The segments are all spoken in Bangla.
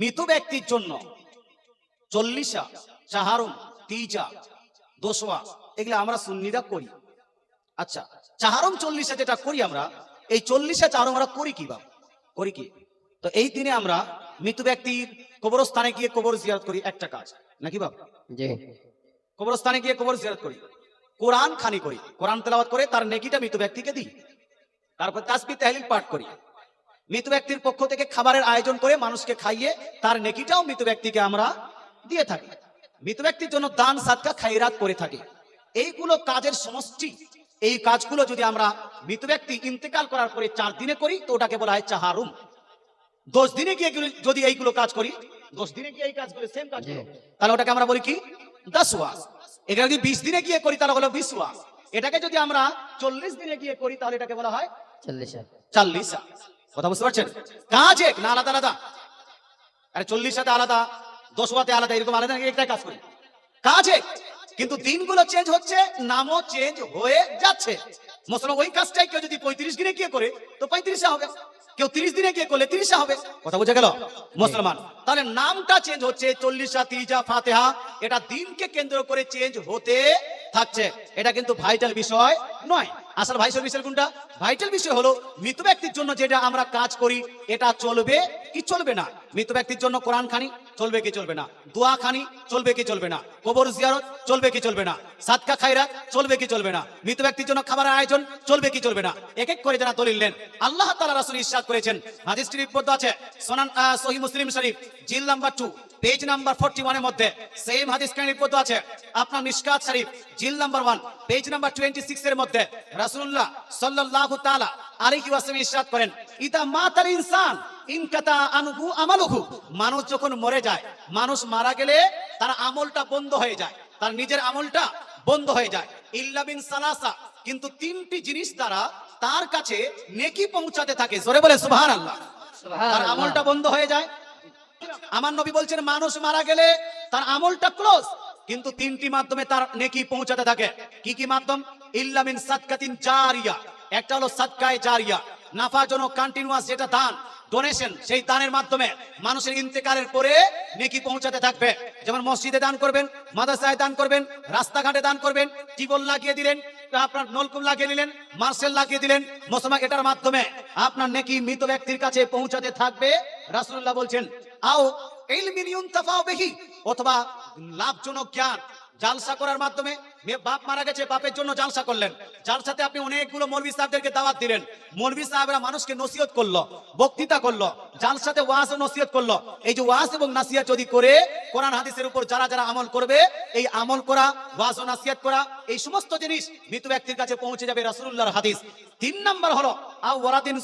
মৃত ব্যক্তির জন্য চল্লিশা চাহারুম তিজা দোসোয়া এগুলো আমরা সুন্নিরা করি। আচ্ছা চাহারম চল্লিশে যেটা করি আমরা এই চল্লিশে চাহারম আমরা করি কি বা? করি কি? তো এই দিনে আমরা মৃত ব্যক্তির কবরস্থানে গিয়ে কবর জিয়ারত করি একটা কাজ নাকি বাবা কবরস্থানে গিয়ে কবর জিয়ারত করি। কোরআন খানি করি। কোরআন তেলাওয়াত করে তার নেকিটা মৃত ব্যক্তিকে দিই। তারপর তাসবি তাহলিল পাঠ করি। মৃত ব্যক্তির পক্ষ থেকে খাবারের আয়োজন করে মানুষকে খাইয়ে তার নেকিটাও মৃত ব্যক্তিকে আমরা দিয়ে থাকি। মৃত ব্যক্তির জন্য দান সাদকা খাইরাত করে থাকি। এইগুলো কাজের সমষ্টি। এই কাজগুলো যদি আমরা মৃত ব্যক্তি ইন্তেকাল করার পরে চার দিনে করি তো ওটাকে বলা হয় চাহারুম। দশ দিনে গিয়ে যদি এইগুলো কাজ করি দশ দিনে গিয়ে এই কাজগুলো সেম কাজ তাহলে ওটাকে আমরা বলি কি? দশ ওয়াস এটা যদি বিশ দিনে গিয়ে করি তাহলে হলো বিশ ওয়াস এটাকে যদি আমরা চল্লিশ দিনে গিয়ে করি তাহলে এটাকে বলা হয় চল্লিশ। চল্লিশ। কথা বুঝতে পারছেন? কাজ এক না, আলাদা আলাদা। আরে চল্লিশ সাথে আলাদা, দশ ওয়াতে আলাদা, এরকম আলাদা নাকি একটাই কাজ করি? কাজ এক কিন্তু দিনগুলো চেঞ্জ হচ্ছে, নামও চেঞ্জ হয়ে যাচ্ছে। মুসলমান ওই কাজটাই কেউ যদি পঁয়ত্রিশ দিনে গিয়ে করে, তো পঁয়ত্রিশে হবে। কেউ তিরিশ দিনে গিয়ে করলে তিরিশে হবে। কথা বুঝে গেল? মুসলমান, তাহলে নামটা চেঞ্জ হচ্ছে, চল্লিশা তিরিজা ফাতেহা, এটা দিনকে কেন্দ্র করে চেঞ্জ হতে থাকছে। এটা কিন্তু ভাইটাল বিষয় নয়। আসল ভাইটাল বিষয় কোনটা? ভাইটাল বিষয় হলো, মৃত ব্যক্তির জন্য যেটা আমরা কাজ করি, এটা চলবে কি চলবে না? মৃত ব্যক্তির জন্য কোরআন খানি চলবে কি চলবে না? দোয়া খানি চলবে কি চলবে না? কবর জিয়ারত চলবে কি চলবে না? সাদকা খায়রাত চলবে কি চলবে না? মৃত ব্যক্তির জন্য খাবারের আয়োজন চলবে কি চলবে না? এক এক করে যারা দলিল নেন, আল্লাহ তাআলা রাসূল ইরশাদ করেছেন। হাদিসটি রিপোর্ট আছে, সোনান সহিহ মুসলিম শরীফ, জিল নাম্বার 2 পেজ নাম্বার 41 এর মধ্যে সেম হাদিস কানে আছে। আপনার মিশকাত শরীফ, জিল নাম্বার 1 পেজ নাম্বার 26 এর মধ্যে তাআলা আলাইহি ওয়াসাল্লাম ইরশাদ করেন ইদা মাতাল ইনসান ইনকাতা আনহু আমালুহু। মানুষ যখন মরে যায় মানুষ মারা গেলে তার আমলটা বন্ধ হয়ে যায় তার নিজের আমলটা বন্ধ হয়ে যায়। ইল্লা বিন সালাসা কিন্তু তিনটি জিনিস দ্বারা তার কাছে নেকি পৌঁছাতে থাকে। জোরে বলে সুবহানাল্লাহ। তার আমলটা বন্ধ হয়ে যায়। আমার নবী বলছেন মানুষ মারা গেলে তার আমলটা ক্লোজ কিন্তু তিনটি মাধ্যমে তার নেকি পৌঁছাতে থাকে। কি কি মাধ্যম? ইল্লামিন সাদকাতিন জারিয়া। একটা হলো নাফাজনক কন্টিনিউয়াস যেটা দান ডোনেশন সেই দানের মাধ্যমে মানুষের পরে নেকি পৌঁছাতে থাকবে। যেমন মসজিদে দান করবেন দান করবেন, রাস্তাঘাটে দান করবেন টিবল লাগিয়ে দিলেন, আপনার নলকুপ লাগিয়ে দিলেন, মার্সেল লাগিয়ে দিলেন এটার মাধ্যমে আপনার নেকি মৃত ব্যক্তির কাছে পৌঁছাতে থাকবে। রাসূলুল্লাহ বলছেন, আও অথবা লাভজনক জ্ঞান জালসা করার মাধ্যমে বাপ মারা গেছে, বাপের জন্য জালসা করলেন। জালসাতে আপনি অনেকগুলো মৌলভী সাহেবদেরকে দাওয়াত দিলেন। মৌলভী সাহেবরা মানুষকে নসিহত করল, বক্তৃতা করল, জালসাতে ওয়াজ নসিহত করল। এই যে ওয়াজ এবং নাসিহত যদি করে, কোরআন হাদিসের উপর যারা যারা আমল করবে, এই আমল করা, ওয়াজ ও নাসিয়াত করা, এই সমস্ত জিনিস মৃত ব্যক্তির কাছে পৌঁছে যাবে রাসূলুল্লাহর হাদিস। তিন নাম্বার হলো আও ওয়ারাদিন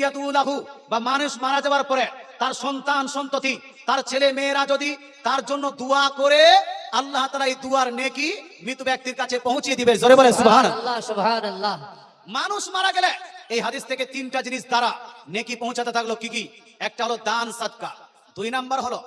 ইয়াতুলাহু বা মানুষ মারা যাওয়ার পরে তার সন্তান, সন্ততি, তার ছেলে মেয়েরা যদি তার জন্য দোয়া করে আল্লাহ তাআলা এই দুয়ার নেকি মৃত ব্যক্তির কাছে পৌঁছে দিবে। জোরে বলে মানুষ মারা গেলে এই হাদিস থেকে তিনটা জিনিস দ্বারা নেকি পৌঁছাতে থাকল কি কি? একটা হলো দান সাদকা। দুই নাম্বার হলো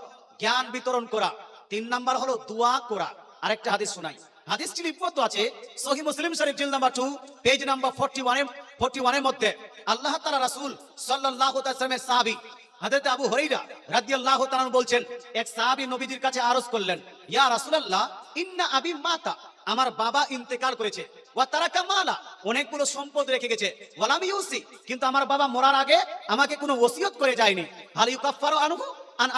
জ্ঞান বিতরণ করা। তিন নাম্বার হলো দোয়া করা। আরেকটা হাদিস শোনাই। হাদিসটি লিপিবদ্ধ আছে সহি মুসলিম শরীফ জিল number two page number forty one forty ওয়ানের মধ্যে আল্লাহ তালা রাসূল সাল্লামের সাহাবী হযরত আবু হুরাইরা রাদিয়াল্লাহু তাআলা বলছেন, এক সাহাবী নবীজির কাছে আরজ করলেন, ইয়া রাসূলুল্লাহ, ইন্না আবি মাতা। আমার বাবা ইন্তেকাল করেছে। ওয়া তারাকা মালা। অনেকগুলো সম্পদ রেখে গেছে। ওয়ালাম ইউসি। কিন্তু আমার বাবা মরার আগে আমাকে কোনো ওসিয়ত করে যায়নি। হাল ইউকাফফারু আনহু? আন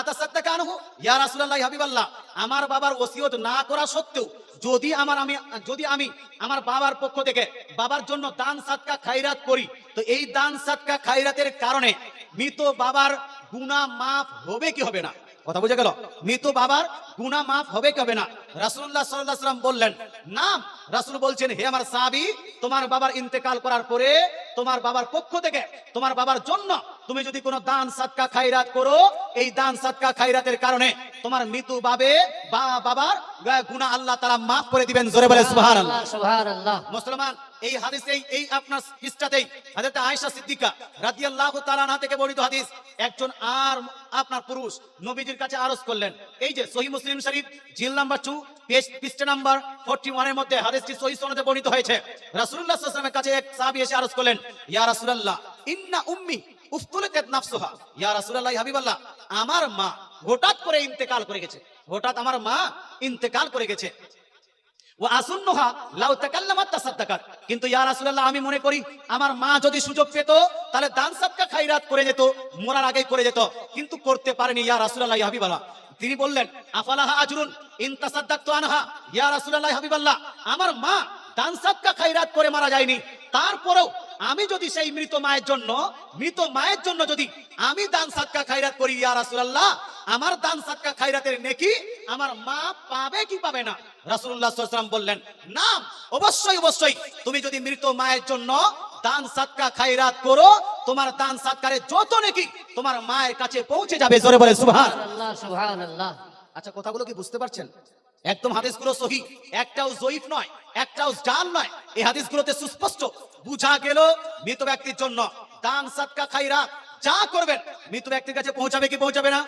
আনহু? ইয়া রাসূলুল্লাহ, হাবিবাল্লাহ। আমার বাবার ওসিয়ত না করা সত্ত্বেও, যদি আমার আমি, যদি আমি আমার বাবার পক্ষ থেকে বাবার জন্য দান সাদকা খাইরাত করি, তো এই দান সাদকা খাইরাতের কারণে মৃত বাবার গুনাহ মাফ হবে কি হবে না? কথা বুঝে গেল? মৃত বাবার গুনাহ মাফ হবে কি হবে না? সাল্লাল্লাহু সাল্লাম বললেন না রাসূল বলছেন হে আমার সাহাবী তোমার বাবার ইন্তেকাল করার পরে তোমার বাবার পক্ষ থেকে তোমার বাবার জন্য তুমি যদি কোনো দান সাদকা খাইরাত করো এই দান সাদকা খাইরাতের কারণে তোমার মৃত বাবে বা বাবার গুনাহ আল্লাহ তারা মাফ করে দিবেন। জোরে বলে সুবহানাল্লাহ। সুবহান আল্লাহ মুসলমান এই হাদিস এই আপনার পৃষ্ঠাতেই হযরত আয়েশা সিদ্দিকা রাদিয়াল্লাহু তাআলা আনহা থেকে বর্ণিত হাদিস, একজন আর আপনার পুরুষ নবীজির কাছে আরজ করলেন। এই যে সহিহ মুসলিম শরীফ, জিল নাম্বার 2 পেজ, পৃষ্ঠা নাম্বার 41 এর মধ্যে হাদিসটি সহিহ সনদে বর্ণিত হয়েছে। রাসূলুল্লাহ সাল্লাল্লাহু আলাইহি কাছে এক সাহাবী এসে আরজ করলেন, ইয়া ইন্না উম্মি নাফসুহা। ইয়া রাসূলুল্লাহ হাবিবাল্লাহ, আমার মা হঠাৎ করে ইন্তেকাল করে গেছে। হঠাৎ আমার মা ইন্তেকাল করে গেছে ও আসুন্নহা লাউ তাকাল্লামাত তাসাদ্দাকাত কিন্তু আমি মনে করি আমার মা যদি সুযোগ পেত, তাহলে দান খাইরাত করে যেত, মরার করে যেত, কিন্তু করতে পারেনি ইয়া তিনি বললেন, আফালাহা আজরুন আনহা। ইয়া হাবিবাল্লাহ, আমার মা দান খাইরাত করে মারা যায়নি। তারপরেও আমি যদি সেই মৃত মায়ের জন্য, মৃত মায়ের জন্য যদি আমি দান সাদকা খাইরাত করি ইয়া রাসূলুল্লাহ, আমার দান সাদকা খাইরাতের নেকি আমার মা পাবে কি পাবে না? ওয়াসাল্লাম বললেন না অবশ্যই অবশ্যই। তুমি যদি মৃত মায়ের জন্য দান সাদকা খাইরাত করো তোমার দান সাদকারে যত নেকি তোমার মায়ের কাছে পৌঁছে যাবে। জোরে বলে আল্লাহ আচ্ছা কথাগুলো কি বুঝতে পারছেন? একদম হাদিসগুলো সহি একটাও জয়ীফ নয় একটাও জাল নয়। এই হাদিসগুলোতে সুস্পষ্ট বুঝা গেল মৃত ব্যক্তির জন্য দান সাদকা খাইরা যা করবেন, মৃত ব্যক্তির কাছে পৌঁছাবে কি পৌঁছাবে না?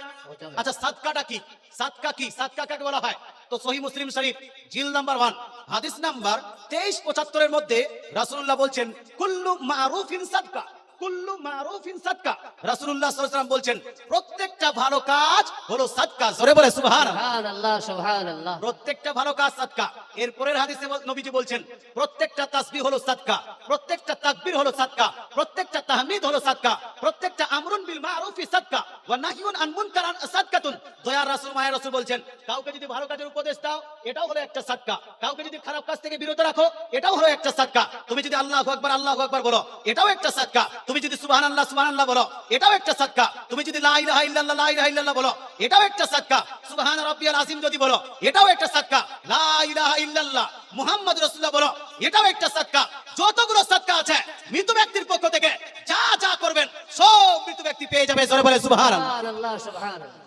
আচ্ছা সাদকাটা কি? সাতকা কি? সাদকা কাকে বলা হয়? তো সহি মুসলিম শরীফ, জিল নাম্বার ওয়ান, হাদিস নাম্বার তেইশ পঁচাত্তরের মধ্যে রাসুল্লাহ বলছেন, কুল্লু মারুফিন সাদকা কুল্লু মারুফিন সাদকা। রাসূলুল্লাহ সাল্লাল্লাহু আলাইহি ওয়াসাল্লাম বলছেন প্রত্যেকটা ভালো কাজ হলো সাদকা। জোরে বলে সুবহানাল্লাহ। প্রত্যেকটা ভালো কাজ সাদকা। এরপরের হাদিসে নবীজি বলছেন প্রত্যেকটা তাসবিহ হলো সাদকা। প্রত্যেকটা তাকবীর হলো সাদকা। প্রত্যেকটা তাহমিদ হলো সাদকা। প্রত্যেকটা আমরুন বিল মারুফি সাদকা। ওয়া নাহিয়ুন আন মুনকারান সাদকাতুন। দয়ার রাসূল, মায়ের রাসূল বলছেন, কাউকে যদি ভালো কাজের উপদেশ দাও, এটাও হলো একটা সাদকা। কাউকে যদি খারাপ কাজ থেকে বিরত রাখো, এটাও হলো একটা সাদকা। তুমি যদি আল্লাহু আকবার আল্লাহু আকবার বলো, এটাও একটা সাদকা। তুমি যদি সুবহানাল্লাহ সুবহানাল্লাহ বলো, এটাও একটা সাদকা। তুমি যদি লা ইলাহা ইল্লাল্লাহ, লা ইলাহা ইল্লাল্লাহ বলো, এটাও একটা সাদকা। সুবহান রাব্বিয়াল আযীম যদি বলো, এটাও একটা সাদকা। লা ইলাহা ইল্লাল্লাহ, মুহাম্মদ রাসূলুল্লাহ বলো, এটাও একটা সাদকা। যতগুলো সাদকা আছে, মৃত ব্যক্তির পক্ষ থেকে যা যা করবেন, সব মৃত ব্যক্তি পেয়ে যাবে। জোরে বলে সুবহানাল্লাহ। সুবহান আল্লাহ সুবহান আল্লাহ।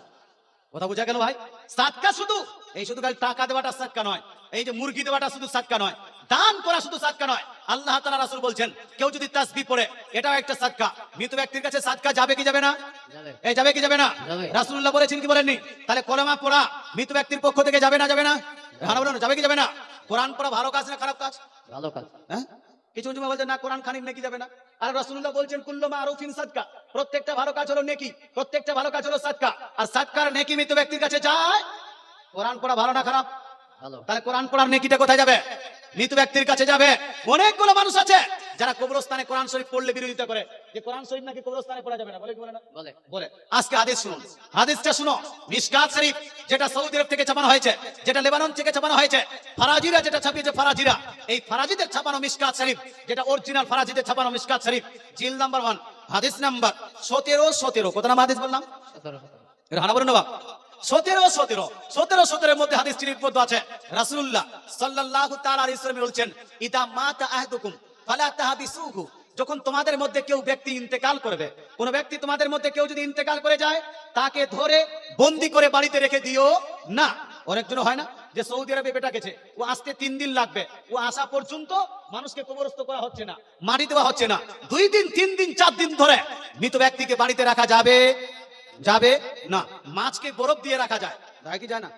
কথা বোঝা গেল ভাই? সাদকা শুধু? এই শুধু খালি টাকা দেওয়াটা সাদকা নয় এই যে মুরগি দেওয়াটা শুধু সাদকা নয় দান করা শুধু সাদকা নয়। আল্লাহ তাআলা রাসূল বলছেন কেউ যদি তাসবিহ পড়ে এটাও একটা সাদকা মৃত ব্যক্তির কাছে সাদকা যাবে কি যাবে না? যাবে। এই যাবে কি যাবে না? যাবে। রাসূলুল্লাহ বলেছেন কি বলেননি? তাহলে কলেমা পড়া মৃত ব্যক্তির পক্ষ থেকে যাবে না যাবে না? ভালো যাবে কি যাবে না? কোরআন পড়া ভালো কাজ না খারাপ কাজ? ভালো কাজ। হ্যাঁ? কিছু কিছু বলছে না কোরআন খানিক নেকি যাবে না। আর রসুল্লাহ বলছেন কুল্লমা আরুফিন সাদকা। প্রত্যেকটা ভালো কাজ হলো নেকি? প্রত্যেকটা ভালো কাজ হলো সাদকা। আর সাদকার নেকি মৃত ব্যক্তির কাছে যায়? কোরআন পড়া ভালো না খারাপ? ভালো। তাহলে কোরআন পড়ার নেকিটা কোথায় যাবে? মৃত ব্যক্তির কাছে যাবে। অনেকগুলো মানুষ আছে। যারা কবরস্থানে কোরআন শরীফ পড়লে বিরোধিতা করে যে কোরআন শরীফ নাকি কবরস্থানে পড়া যাবে না বলে কি বলে না? বলে। বলে। আজকে হাদিস শুনুন। হাদিসটা শুনো। মিশকাত শরীফ যেটা সৌদি আরব থেকে ছাপানো হয়েছে যেটা লেবানন থেকে ছাপানো হয়েছে ফারাজিরা যেটা ছাপিয়েছে ফারাজিরা। এই ফারাজিদের ছাপানো মিশকাত শরীফ যেটা অরিজিনাল ফারাজিদের ছাপানো মিশকাত শরীফ জিল নাম্বার ওয়ান হাদিস নাম্বার সতেরো সতেরো। কত নাম হাদিস বললাম? হানা বলুন না সতেরো সতেরো। সতেরো সতেরোর মধ্যে হাদিস লিপিবদ্ধ আছে। রাসূলুল্লাহ সাল্লাল্লাহু তাআলা আলাইহি ওয়াসাল্লাম বলছেন ইদা মাতা আহাদুকুম। যখন তোমাদের মধ্যে কেউ ব্যক্তি ইন্তেকাল করবে, কোন ব্যক্তি তোমাদের মধ্যে কেউ যদি ইন্তেকাল করে যায়, তাকে ধরে বন্দি করে বাড়িতে রেখে দিও না। অনেকজন হয় না যে সৌদি আরবে বেটা গেছে, ও আসতে তিন দিন লাগবে, ও আসা পর্যন্ত মানুষকে কবরস্থ করা হচ্ছে না, মাটি দেওয়া হচ্ছে না। দুই দিন, তিন দিন, চার দিন ধরে মৃত ব্যক্তিকে বাড়িতে রাখা যাবে যাবে না। মাছকে বরফ দিয়ে রাখা যায়। যায় কি যায় না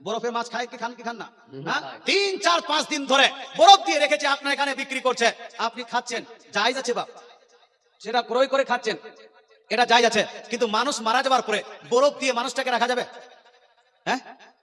বরফের মাছ খায় কি খান কি খান না? হ্যাঁ? তিন চার পাঁচ দিন ধরে বরফ দিয়ে রেখেছে আপনার এখানে বিক্রি করছে। আপনি খাচ্ছেন যাই যাচ্ছে বাপ। সেটা ক্রয় করে খাচ্ছেন এটা যাই যাচ্ছে কিন্তু মানুষ মারা যাবার পরে বরফ দিয়ে মানুষটাকে রাখা যাবে? হ্যাঁ?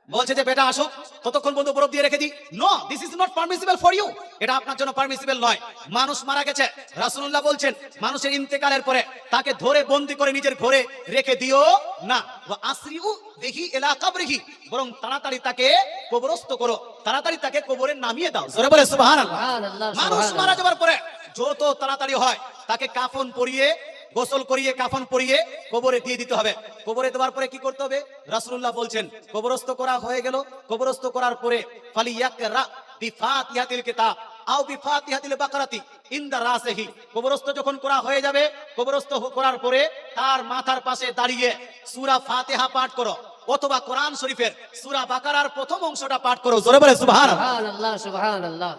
বলছে যে বেটা আসো ততক্ষণ বন্ধু বরফ দিয়ে রেখে দিই। No this is not permissible for you এটা আপনার জন্য পারমিসিবল নয়। মানুষ মারা গেছে। রাসূলুল্লাহ বলছেন মানুষের ইন্তেকালের পরে তাকে ধরে বন্দি করে নিজের ঘরে রেখে দিও না। ওয়া আসরিউ দেখি এলা কবরিহি। বরং তাড়াতাড়ি তাকে কবরস্থ করো। তাড়াতাড়ি তাকে কবরে নামিয়ে দাও। জোরে বলে সুবহানাল্লাহ। সুবহানাল্লাহ মানুষ মারা যাবার পরে যত তাড়াতাড়ি হয় তাকে কাফন পরিয়ে গোসল করিয়ে কাফন পরিয়ে কবরে দিয়ে দিতে হবে। কবরে দেওয়ার পরে কি করতে হবে? রাসূলুল্লাহ বলছেন কবরস্থ করা হয়ে গেল। কবরস্থ করার পরে ফালি ইয়াকরা বিফাতিহাতিল কিতাব আও বিফাতিহাতিল বাকারাতি ইনদা রাসিহি। কবরস্থ যখন করা হয়ে যাবে কবরস্থ করার পরে তার মাথার পাশে দাঁড়িয়ে সূরা ফাতিহা পাঠ করো অথবা কোরআন শরীফের সূরা বাকারার প্রথম অংশটা পাঠ করো। জোরে বলে সুবহানাল্লাহ। সুবহানাল্লাহ সুবহানাল্লাহ।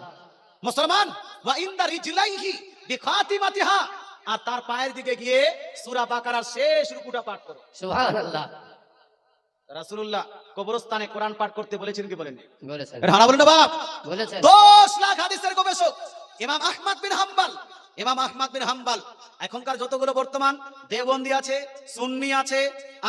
মুসলমান ওয়া ইনদা রিজলাইহি বিখাতিমাতিহা আর তার পায়ের দিকে গিয়ে সূরা বাকারার শেষ রুকুটা পাঠ করো। সুবহানাল্লাহ। রাসূলুল্লাহ কবরস্থানে কোরআন পাঠ করতে বলেছেন কি বলেছেন। এটা বলেন বাপ? বলেছেন। 10 লাখ হাদিসের গবেষক ইমাম আহমদ বিন হাম্বল ইমাম আহমদ বিন হাম্বাল এখনকার যতগুলো বর্তমান দেওবন্দি আছে সুন্নি আছে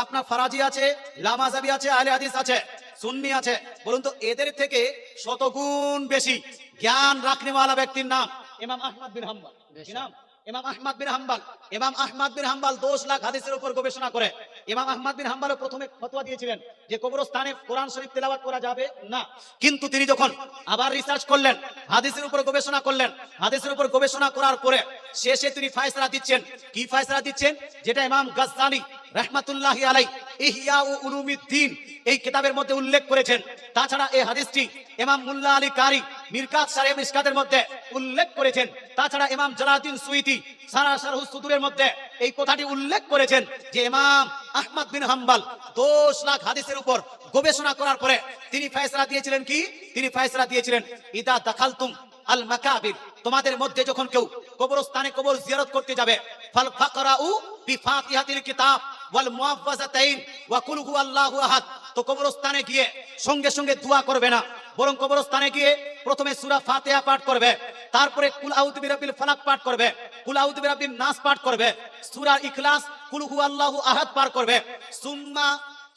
আপনার ফারাজি আছে লামাজাবি আছে আলে হাদিস আছে সুন্নি আছে। বলুন তো এদের থেকে শতগুণ বেশি জ্ঞান রাখনেওয়ালা ব্যক্তির নাম ইমাম আহমদ বিন হাম্বাল। কি নাম? ইমাম আহমদ বিন হাম্বাল, ইমাম আহমদ বিন হাম্বাল দোষ লাখ হাদিসের উপর গবেষণা করে। ইমাম আহমদ বিন হাম্বাল প্রথমে ফতোয়া দিয়েছিলেন যে কবরস্থানে কোরআন শরীফ তেলাওয়াত করা যাবে না। কিন্তু তিনি যখন আবার রিসার্চ করলেন, হাদিসের উপর গবেষণা করলেন, হাদিসের উপর গবেষণা করার পরে শেষে তিনি ফায়সলা দিচ্ছেন। কি ফায়সলা দিচ্ছেন? যেটা ইমাম গাজ্জানি রহমাতুল্লাহি আলাই ইহয়া ও উলুমিদ্দিন এই কিতাবের মধ্যে উল্লেখ করেছেন। তাছাড়া এই হাদিসটি ইমাম মুল্লা আলী কারি, মিরকাত সারে মিসকাতের মধ্যে উল্লেখ করেছেন। তাছাড়া ইমাম জালাউদ্দিন সুইতি, সারা সারহু সুদুরের মধ্যে এই কথাটি উল্লেখ করেছেন যে ইমাম আহমদ বিন হাম্বাল দোষ লাখ হাদিসের উপর গবেষণা করার পরে তিনি ফয়সালা দিয়েছিলেন কি? তিনি ফয়সালা দিয়েছিলেন, ইদা দাখালতুম আল মাকাবির তোমাদের মধ্যে যখন কেউ কবরস্থানে কবর জিয়ারত করতে যাবে, ফাল ফাকরাউ বিফাতিহাতিল কিতাব ওয়াল মুআফফাজাতাইন ওয়া কুল হুয়াল্লাহু আহাদ। তো কবরস্থানে গিয়ে সঙ্গে সঙ্গে দোয়া করবে না, বরং কবরস্থানে গিয়ে প্রথমে সূরা ফাতিহা পাঠ করবে, তারপরে কুল আউযু বিরাব্বিল ফালাক পাঠ করবে, কুল আউযু বিরাব্বিন নাস পাঠ করবে, সূরা ইখলাস কুল হুয়াল্লাহু আহাদ পাঠ করবে, সুম্মা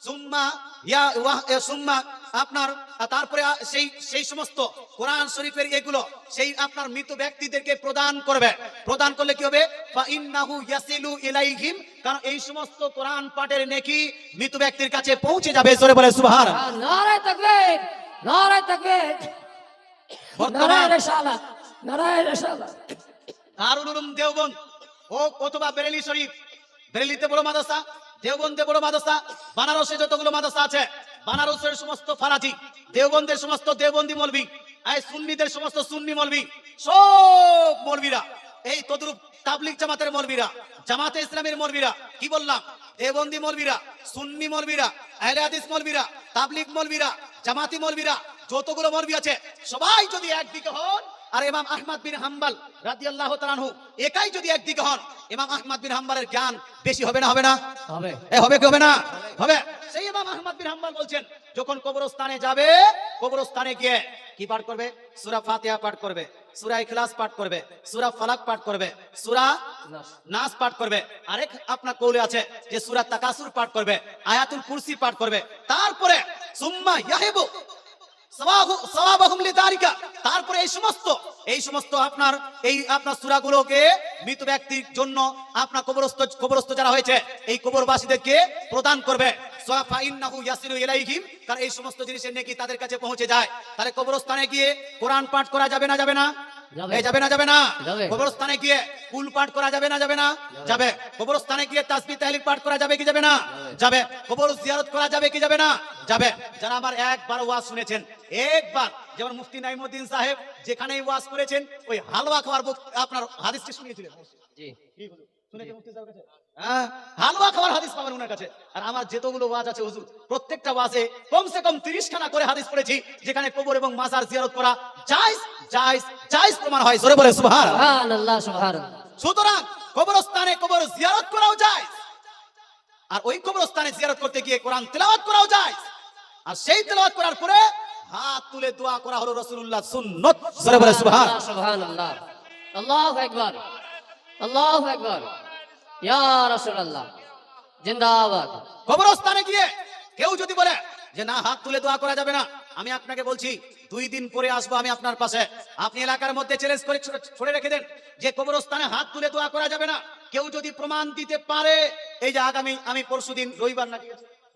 সুম্মা ইয়া সুম্মা আপনার তারপরে সেই সেই সমস্ত কোরআন শরীফের এগুলো সেই আপনার মৃত ব্যক্তিদেরকে প্রদান করবে। প্রদান করলে কি হবে? ইন্নাহু ইয়াসিলু ইলাইহিম কারণ এই সমস্ত কোরআন পাঠের নেকি মৃত ব্যক্তির কাছে পৌঁছে যাবে। জোরে বলে সুবহান নারায় তাকবীর নারায় তাকবীর। নারায় রিসালাত নারায় রিসালাত দারুল উলুম দেওবন্দ ও অথবা বেরেলি শরীফ বেরেলিতে বড় মাদ্রাসা দেওবন্দে বড় মাদ্রাসা? বানারসে যতগুলো মাদ্রাসা আছে, বানারসের সমস্ত ফারাজি, দেওবন্দের সমস্ত দেওবন্দি মলবি এই সুন্নিদের সমস্ত সুন্নি মলবি, সব মলবিরা, এই তদরূপ তাবলিক জামাতের মলবিরা, জামাতে ইসলামের মলবিরা, কি বললাম? দেওবন্দি মলবিরা, সুন্নি মলবিরা, আহলে মলবিরা তাবলিক মলবিরা, জামাতি মলবিরা, যতগুলো মলবি আছে, সবাই যদি একদিকে হন আর ইমাম আহমদ বিন হাম্বাল রাদিয়াল্লাহু তাআলা আনহু একাই যদি একদিকে হন ইমাম আহমদ বিন হাম্বালের জ্ঞান বেশি হবে না হবে না? হবে। এ হবে কি হবে না? হবে। সেই ইমাম আহমদ বিন হাম্বাল বলছেন যখন কবরস্থানে যাবে কবরস্থানে গিয়ে কি পাঠ করবে? সূরা ফাতিহা পাঠ করবে সূরা ইখলাস পাঠ করবে সূরা ফালাক পাঠ করবে সূরা নাস। পাঠ করবে। আরেক আপনার কৌলে আছে যে সূরা তাকাসুর পাঠ করবে আয়াতুল কুরসি পাঠ করবে। তারপরে সুম্মা ইয়াহিবু। তারপরে এই সমস্ত এই সমস্ত আপনার এই আপনার সূরাগুলোকে মৃত ব্যক্তির জন্য আপনার কবরস্থ কবরস্থ যারা হয়েছে এই কবরবাসীদেরকে প্রদান করবে। কারণ এই সমস্ত জিনিসের নেকি তাদের কাছে পৌঁছে যায়। তাহলে কবরস্থানে গিয়ে কোরআন পাঠ করা যাবে না যাবে না? যাবে। না যাবে না? কবরস্থানে গিয়ে কুল পাঠ করা যাবে না যাবে না? যাবে। কবরস্থানে গিয়ে তাসবিহ তাহলিল পাঠ করা যাবে কি যাবে না? যাবে। কবর জিয়ারত করা যাবে কি যাবে না? যাবে। যারা আমার একবার ওয়াজ শুনেছেন একবার যেমন মুফতি নাইমুদ্দিন সাহেব যেখানেই ওয়াজ করেছেন ওই হালুয়া খাওয়ার আপনার হাদিসটি শুনিয়েছিলেন? জি। কি শুনেছেন মুফতি সাহেবের কাছে? হ্যাঁ, হালুয়া খাওয়ার হাদিস পাবেন ওনার কাছে। আর আমার যেতগুলো ওয়াজ আছে হুজুর প্রত্যেকটা ওয়াজে কমসে কম তিরিশ খানা করে হাদিস পড়েছি যেখানে কবর এবং মাজার জিয়ারত করা জায়েজ জায়েজ জায়েজ প্রমাণ হয়। জোরে বলে সুবহান সুবহানাল্লাহ সুবহানাল্লাহ। সুতরাং কবরস্থানে কবর জিয়ারত করাও যায়। আর ওই কবরস্থানে জিয়ারত করতে গিয়ে কোরআন তেলাওয়াত করাও যায়। আর সেই তেলাওয়াত করার পরে হাত তুলে দোয়া করা হলো রাসূলুল্লাহ সুন্নাত। জোরে বলে সুবহান। সুবহানাল্লাহ। আল্লাহু আকবার। আল্লাহু আকবার। ইয়া রাসূলুল্লাহ। জিন্দাবাদ। কবরস্থানে গিয়ে কেউ যদি বলে যে না হাত তুলে দোয়া করা যাবে না। আমি আপনাকে বলছি দুই দিন পরে আসব আমি আপনার পাশে। আপনি এলাকার মধ্যে চ্যালেঞ্জ করে ছড়ে রেখে দেন যে কবরস্থানে হাত তুলে দোয়া করা যাবে না। কেউ যদি প্রমাণ দিতে পারে এই যে আগামী আমি পরশু দিন রবিবার নাকি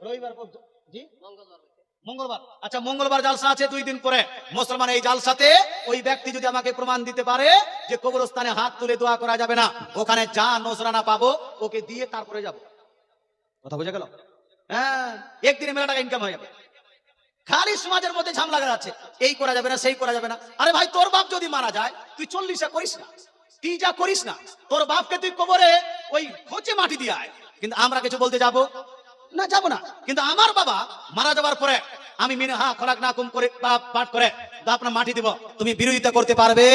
রবিবার মঙ্গলবার। আচ্ছা মঙ্গলবার জালসা আছে দুই দিন পরে। মুসলমান এই জালসাতে ওই ব্যক্তি যদি আমাকে প্রমাণ দিতে পারে যে কবরস্থানে হাত তুলে দোয়া করা যাবে না ওখানে যা নজরানা পাবো ওকে দিয়ে তারপরে যাব। কথা বোঝা গেল? হ্যাঁ একদিনে মেলা টাকা ইনকাম হয়ে যাবে। খালি সমাজের মধ্যে ঝামেলা যাচ্ছে এই করা যাবে না, সেই করা যাবে না। আরে ভাই, তোর বাপ যদি মারা যায়, তুই চল্লিশা করিস না। তুই যা করিস না, তোর বাপকে তুই কবরে ওই খোঁচে মাটি দিয়ে আয়। কিন্তু আমরা কিছু বলতে যাব? না যাব না। কিন্তু আমার বাবা মারা যাওয়ার পরে আমি মিনে হা খোলাক না কুম করে পাঠ করে আপনার মাটি দিব। তুমি বিরোধিতা করতে পারবে?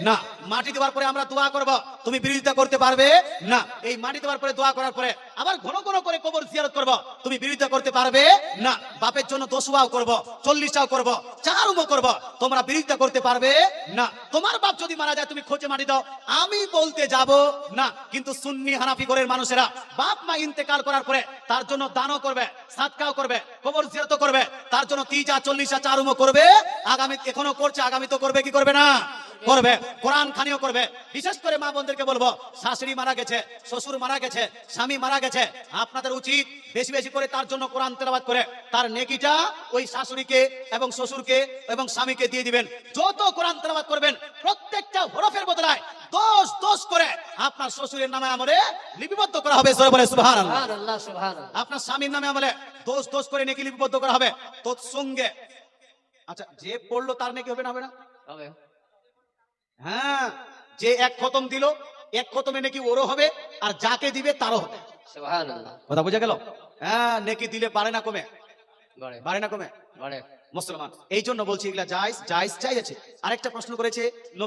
না। মাটি দেওয়ার পরে আমরা দোয়া করব। তুমি বিরোধিতা করতে পারবে? না। এই মাটি দেওয়ার পরে দোয়া করার পরে আবার ঘন ঘন করে কবর জিয়ারত করব। তুমি বিরোধিতা করতে পারবে? না। বাপের জন্য দোষুয়াও করব, চল্লিশটাও করব চারুমো করব। তোমরা বিরোধিতা করতে পারবে? না। তোমার বাপ যদি মারা যায়, তুমি খোঁজে মাটি দাও। আমি বলতে যাব, না। কিন্তু সুন্নি হানাফি ঘরের মানুষেরা বাপ মা ইন্তেকাল করার পরে তার জন্য দানও করবে, সাদকাও করবে, কবর জিয়ারত করবে। তার জন্য তিজা চল্লিশা চারুমো করবে। আগামী, এখনও করছে, আগামী তো করবে, কি করবে না? করবে কোরআন খানিও করবে। বিশেষ করে মা বোনদেরকে বলব শাশুড়ি মারা গেছে শ্বশুর মারা গেছে স্বামী মারা গেছে আপনাদের উচিত বেশি বেশি করে তার জন্য কোরআন তেলাবাদ করে। তার নেকিটা ওই শাশুড়িকে এবং শ্বশুরকে এবং স্বামীকে দিয়ে দিবেন। যত কোরআন তেলাবাদ করবেন প্রত্যেকটা হরফের বদলায় দোষ দোষ করে আপনার শ্বশুরের নামে আমলে লিপিবদ্ধ করা হবে বলে সুবহানাল্লাহ। আপনার স্বামীর নামে আমলে দোষ দোষ করে নেকি লিপিবদ্ধ করা হবে। তোর সঙ্গে আচ্ছা যে পড়ল তার নেকি হবে না হবে না? হবে। হ্যাঁ যে এক খতম দিল এক খতমে নাকি ওরও হবে আর যাকে দিবে তারও হবে। কথা বুঝে গেল? হ্যাঁ নেকি দিলে বাড়ে না কমে? বড়ে। না কমে? বাড়ে। মুসলমান এই জন্য বলছি এগুলা জায়জ যাইস চাই আছে আরেকটা প্রশ্ন করেছে নবী